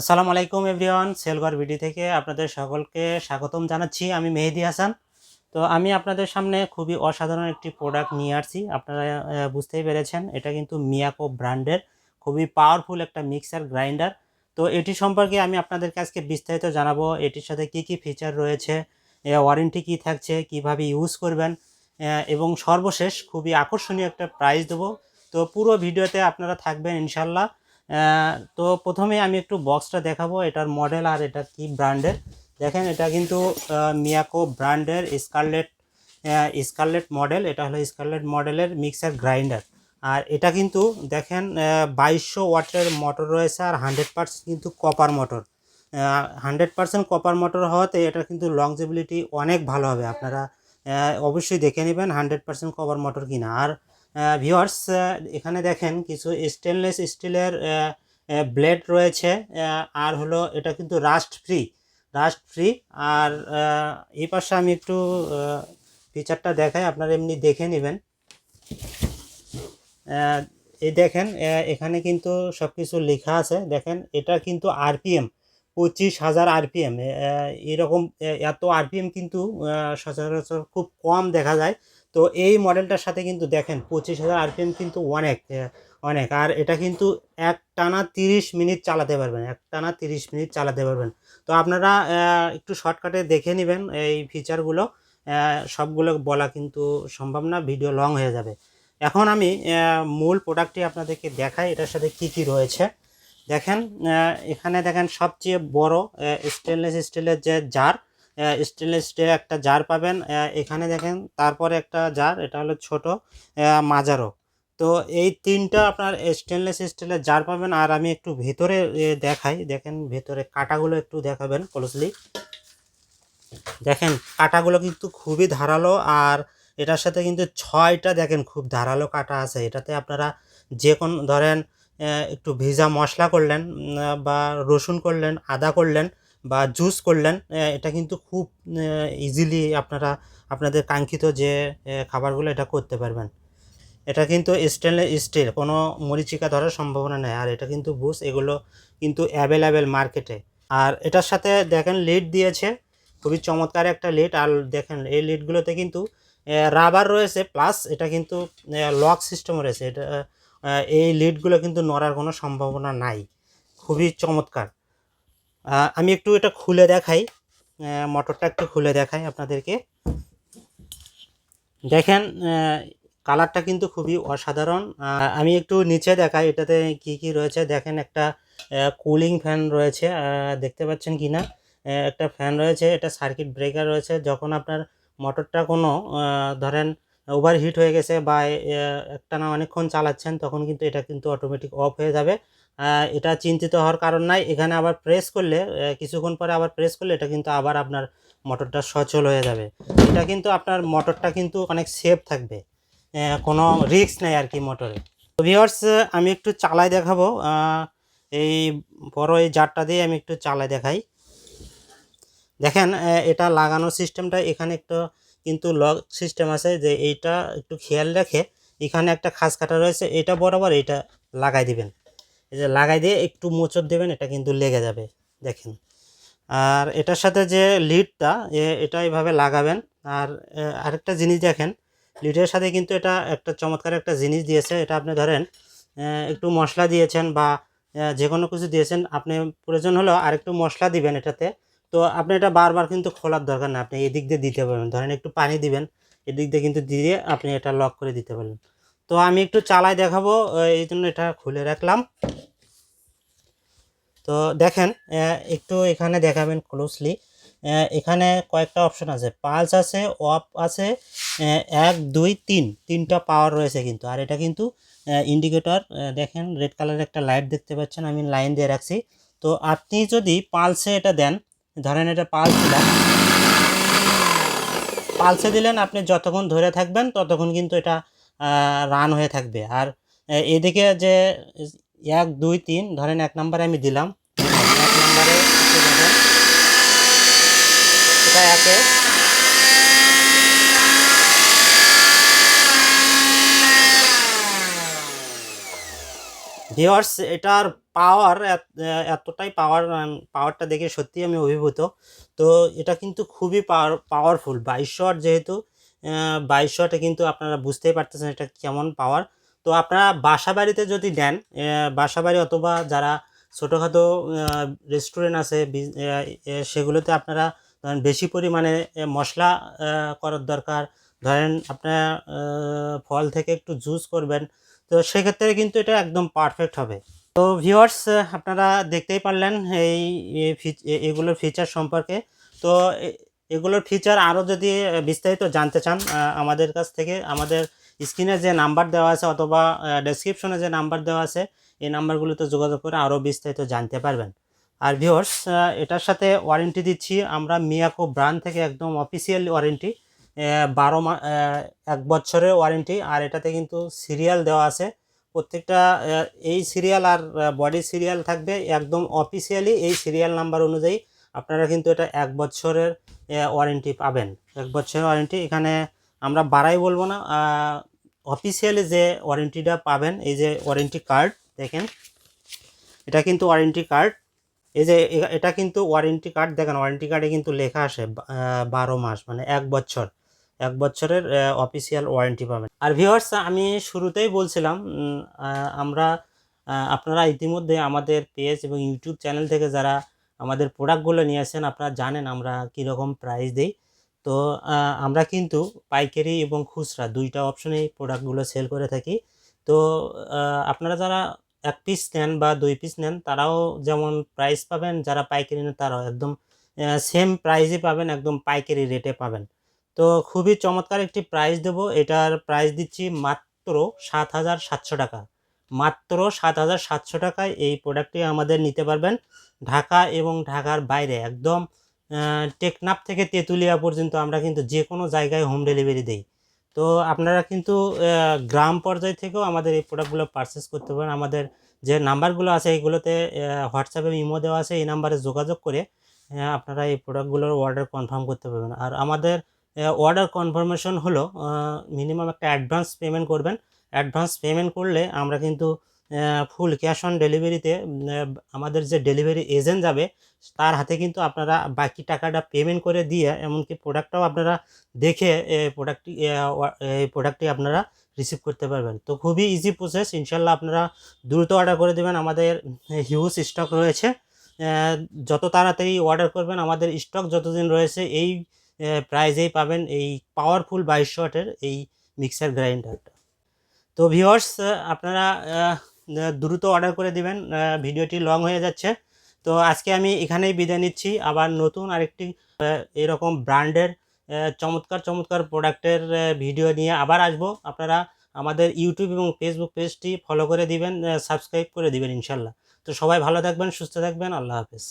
আসসালামু আলাইকুম এভরিওয়ান, সেলগর ভিডি থেকে আপনাদের সকলকে স্বাগতম জানাচ্ছি। আমি মেহেদি হাসান। তো আমি আপনাদের সামনে খুবই অসাধারণ একটি প্রোডাক্ট নিয়ে আসছি। আপনারা বুঝতেই পেরেছেন, এটা কিন্তু মিয়াকো ব্র্যান্ডের খুবই পাওয়ারফুল একটা মিক্সার গ্রাইন্ডার তো এটি সম্পর্কে আমি আপনাদেরকে আজকে বিস্তারিত জানাব, এটির সাথে কি কি ফিচার রয়েছে ওয়ারেন্টি কি থাকছে, কীভাবে ইউজ করবেন এবং সর্বশেষ খুবই আকর্ষণীয় একটা প্রাইস দেবো। তো পুরো ভিডিওতে আপনারা থাকবেন ইনশাল্লাহ তো প্রথমে আমি একটু বক্সটা দেখাবো, এটার মডেল আর এটা কি ব্র্যান্ডের দেখেন, এটা কিন্তু মিয়াকো ব্র্যান্ডের স্কারলেট স্কারলেট মডেল এটা হলো স্কারলেট মডেলের মিক্সার গ্রাইন্ডার আর এটা কিন্তু, দেখেন বাইশশো ওয়াটের মোটর রয়েছে আর হান্ড্রেড পার্সেন্ট কিন্তু copper motor hundred percent copper motor হওয়াতে এটা কিন্তু লংজিবিলিটি অনেক ভালো হবে। আপনারা অবশ্যই দেখে নেবেন হান্ড্রেড পার্সেন্ট কপার মোটর কিনা। আর ভিওয়ার্স এখানে দেখেন কিছু স্টেনলেস স্টিলের ব্লেড রয়েছে। আর হলো এটা কিন্তু রাস্ট ফ্রি রাস্ট ফ্রি আর এই পাশে আমি একটু ফিচারটা দেখাই, আপনারা এমনি দেখে নেবেন। এই দেখেন এখানে কিন্তু সব কিছু লেখা আছে। দেখেন, এটা কিন্তু আরপিএম পঁচিশ হাজার আরপিএম এরকম, এত আরপিএম কিন্তু সচরাচর খুব কম দেখা যায়। তো এই মডেলটার সাথে কিন্তু দেখেন পঁচিশ হাজার আরপিএম কিন্তু অনেক অনেক। আর এটা কিন্তু এক টানা তিরিশ মিনিট চালাতে পারবেন এক টানা তিরিশ মিনিট চালাতে পারবেন। তো আপনারা একটু শর্টকাটে দেখে নেবেন এই ফিচারগুলো। সবগুলো বলা কিন্তু সম্ভব না, ভিডিও লং হয়ে যাবে। এখন আমি মূল প্রোডাক্টটি আপনাদেরকে দেখাই, এটার সাথে কি কি রয়েছে। দেখেন এখানে দেখেন সবচেয়ে বড় স্টেনলেস স্টিলের যে জার স্টেনলেস স্টিলের একটা জার পাবেন। এখানে দেখেন, তারপরে একটা জার এটা হলো ছোট মাজারও তো এই তিনটা আপনার স্টেনলেস স্টিলের জার পাবেন। আর আমি একটু ভেতরে দেখাই। দেখেন, ভেতরে কাটাগুলো একটু দেখাবেন ক্লোজলি দেখেন, কাটাগুলো কিন্তু খুবই ধারালো। আর এটার সাথে কিন্তু ছয়টা দেখেন, খুব ধারালো কাটা আছে। এটাতে আপনারা যে কোন, ধরেন একটু ভিজা মশলা করলেন বা রসুন করলেন, আদা করলেন বা জুস করলেন এটা কিন্তু খুব ইজিলি আপনারা, আপনাদের কাঙ্ক্ষিত যে খাবারগুলো এটা করতে পারবেন। এটা কিন্তু স্টেনলেস স্টিল কোনো মরিচিকা ধরার সম্ভাবনা নেই। আর এটা কিন্তু বুস এগুলো কিন্তু অ্যাভেলেবেল মার্কেটে আর এটার সাথে দেখেন লিড দিয়েছে, খুবই চমৎকার একটা লিড আর দেখেন, এই লিডগুলোতে কিন্তু রাবার রয়েছে প্লাস এটা কিন্তু লক সিস্টেম রয়েছে। এটা এই লিডগুলো কিন্তু নড়ার কোনো সম্ভাবনা নাই। খুবই চমৎকার। আমি একটু এটা খুলে দেখাই। মোটরটা একটু খুলে দেখাই আপনাদেরকে। দেখেন কালারটা কিন্তু খুবই অসাধারণ। আমি একটু নিচে দেখাই এটাতে কি কি রয়েছে। দেখেন একটা কুলিং ফ্যান রয়েছে। দেখতে পাচ্ছেন কি না? একটা ফ্যান রয়েছে এটা সার্কিট ব্রেকার রয়েছে। যখন আপনার মোটরটা কোনো ধরেন ওভারহিট হয়ে গেছে বা আহ, একটানা অনেকক্ষণ চালাচ্ছেন তখন কিন্তু এটা কিন্তু অটোমেটিক অফ হয়ে যাবে। এটা চিন্তিত হওয়ার কারণ নাই। এখানে আবার প্রেস করলে কিছুক্ষণ পরে আবার প্রেস করলে এটা কিন্তু আবার আপনার মোটরটা সচল হয়ে যাবে। এটা কিন্তু আপনার মোটরটা কিন্তু অনেক সেফ থাকবে। কোনো রিস্ক নেই আর কি মোটরে তো ভিওর্স আমি একটু চালাই দেখাবো। এই বড় এই জারটা দিয়ে আমি একটু চালাই দেখাই। দেখেন এটা লাগানোর সিস্টেমটা এখানে একটু কিন্তু লক সিস্টেম আছে যে এইটা একটু খেয়াল রেখে এখানে একটা খাস কাটা রয়েছে, এটা বরাবর এটা লাগাই দিবেন। এই যে লাগাই দিয়ে একটু মোচড় দেবেন, এটা কিন্তু লেগে যাবে, দেখেন। আর এটার সাথে যে লিডটা এটা এইভাবে লাগাবেন। আর আরেকটা জিনিস দেখেন, লিডের সাথে কিন্তু এটা একটা চমৎকার একটা জিনিস দিয়েছে। এটা আপনি ধরেন একটু মশলা দিয়েছেন বা যে কোনো কিছু দিয়েছেন, আপনি প্রয়োজন হলেও আরেকটু মশলা দিবেন এটাতে। তো আপনি এটা বারবার কিন্তু খোলার দরকার না, আপনি এদিক দিয়ে দিতে পারবেন। ধরেন একটু পানি দিবেন, এদিক দিয়ে কিন্তু দিয়ে আপনি এটা লক করে দিতে পারবেন। তো আমি একটু চালাই দেখাবো এই জন্য এটা খুলে রাখলাম। তো দেখেন একটু এখানে দেখাবেন ক্লোজলি এখানে কয়েকটা অপশন আছে পালস আছে অফ আছে এক, দুই, তিন, তিনটা পাওয়ার রয়েছে কিন্তু। আর এটা কিন্তু ইন্ডিকেটর দেখেন রেড কালারের একটা লাইট দেখতে পাচ্ছেন, আমি লাইন দিয়ে রাখছি। তো আপনি যদি পালসে এটা দেন, ধরেন এটা পালস দিলাম। পালসে দিলেন, আপনি যতক্ষণ ধরে থাকবেন, ততক্ষণ কিন্তু এটা রান হয়ে থাকবে। আর এদিকে যে, এক, দুই, তিন, ধরেন এক নম্বরে আমি দিলাম। এক নম্বরে এটা একে। ভিওয়ার্স এটার পাওয়ার এতটাই পাওয়ার পাওয়ারটা দেখে সত্যি আমি অভিভূত। তো এটা কিন্তু খুবই পাওয়ার পাওয়ারফুল ওয়াট যেহেতু বাইশশো ওয়াটে কিন্তু আপনারা বুঝতেই পারতেছেন এটা কেমন পাওয়ার তো আপনারা বাসা বাড়িতে যদি নেন বাসা বাড়ি অথবা যারা ছোটোখাটো রেস্টুরেন্ট আছে সেগুলোতে আপনারা ধরেন বেশি পরিমাণে মশলা করার দরকার। ধরেন আপনার ফল থেকে একটু জুস করবেন, তো সেক্ষেত্রে কিন্তু এটা একদম পারফেক্ট হবে। তো ভিউয়ার্স আপনারা দেখতেই পারলেন এই এগুলোর ফিচার সম্পর্কে। তো এগুলোর ফিচার আরও যদি বিস্তারিত জানতে চান আমাদের কাছ থেকে, আমাদের স্ক্রিনে যে নাম্বার দেওয়া আছে অথবা ডেসক্রিপশনে যে নাম্বার দেওয়া আছে, এই নাম্বারগুলোতে যোগাযোগ করে আরও বিস্তারিত জানতে পারবেন। আর ভিউয়ার্স এটার সাথে ওয়ারেন্টি দিচ্ছি, আমরা মিয়াকো ব্র্যান্ড থেকে একদম অফিসিয়াল ওয়ারেন্টি বারো মা এক বছরের ওয়ারেন্টি আর এটাতে কিন্তু সিরিয়াল দেওয়া আছে। প্রত্যেকটা এই সিরিয়াল আর বডি সিরিয়াল থাকবে, একদম অফিসিয়ালি এই সিরিয়াল নাম্বার অনুযায়ী আপনারা কিন্তু এটা এক বছরের ওয়ারেন্টি পাবেন। এক বছরের ওয়ারেন্টি এখানে আমরা বাড়াই বলব না অফিসিয়ালি যে ওয়ারেন্টিটা পাবেন, এই যে ওয়ারেন্টি কার্ড দেখেন। এটা কিন্তু ওয়ারেন্টি কার্ড এই যে এটা কিন্তু ওয়ারেন্টি কার্ড দেখেন ওয়ারেন্টি কার্ডে কিন্তু লেখা আসে বারো মাস মানে এক বছর। এক বছরের অফিসিয়াল ওয়ারেন্টি পাবেন। আর ভিউয়ার্স আমি শুরুতেই বলছিলাম আমরা আপনারা ইতিমধ্যে আমাদের পেজ এবং ইউটিউব চ্যানেল থেকে যারা আমাদের প্রোডাক্টগুলো নিয়ে আসেন, আপনারা জানেন আমরা কীরকম প্রাইস দিই। তো আমরা কিন্তু পাইকারি এবং খুচরা দুইটা অপশনেই প্রোডাক্টগুলো সেল করে থাকি। তো আপনারা যারা এক পিস নেন বা দুই পিস নেন, তারাও যেমন প্রাইস পাবেন, যারা পাইকারি নেন তারাও একদম সেম প্রাইসই পাবেন, একদম পাইকারি রেটে পাবেন। তো, খুবই চমৎকার একটি প্রাইস দেবো। এটার প্রাইস দিচ্ছি মাত্র সাত হাজার সাতশো টাকা। মাত্র সাত হাজার সাতশো টাকায় এই প্রোডাক্টটি আমাদের নিতে পারবেন। ঢাকা এবং ঢাকার বাইরে একদম টেকনাফ থেকে তেঁতুলিয়া পর্যন্ত আমরা কিন্তু যে কোনো জায়গায় হোম ডেলিভারি দেই। তো আপনারা কিন্তু গ্রাম পর্যায় থেকেও আমাদের এই প্রোডাক্টগুলো পারচেস করতে পারেন। আমাদের যে নাম্বারগুলো আছে এইগুলোতে হোয়াটসঅ্যাপে ইমো দেওয়া আছে, এই নাম্বারে যোগাযোগ করে আপনারা এই প্রোডাক্টগুলোর অর্ডার কনফার্ম করতে পারবেন। আর আমাদের অর্ডার কনফার্মেশন হলো মিনিমাম একটা অ্যাডভান্স পেমেন্ট করবেন। অ্যাডভান্স পেমেন্ট করলে আমরা কিন্তু ফুল ক্যাশ অন ডেলিভারিতে আমাদের যে ডেলিভারি এজেন্ট যাবে, তার হাতে কিন্তু আপনারা বাকি টাকাটা পেমেন্ট করে দিয়ে, এমনকি প্রোডাক্টটাও আপনারা দেখে প্রোডাক্টটি এই প্রোডাক্টটি আপনারা রিসিভ করতে পারবেন। তো খুবই ইজি প্রসেস ইনশাল্লাহ আপনারা দ্রুত অর্ডার করে দেবেন। আমাদের হিউজ স্টক রয়েছে যত তাড়াতাড়ি অর্ডার করবেন, আমাদের স্টক যতদিন রয়েছে, এই প্রাইজেই পাবেন, এই পাওয়ারফুল বাইশ শটের এই মিক্সার গ্রাইন্ডারটা তো ভিওর্স আপনারা দ্রুত অর্ডার করে দিবেন। ভিডিওটি লং হয়ে যাচ্ছে। তো আজকে আমি এখানেই বিদায় নিচ্ছি। আবার নতুন আরেকটি এরকম ব্র্যান্ডের চমৎকার চমৎকার প্রোডাক্টের ভিডিও নিয়ে আবার আসব। আপনারা আমাদের ইউটিউব এবং ফেসবুক পেজটি ফলো করে দিবেন সাবস্ক্রাইব করে দিবেন ইনশাল্লাহ। তো সবাই ভালো থাকবেন, সুস্থ থাকবেন। আল্লাহ হাফেজ।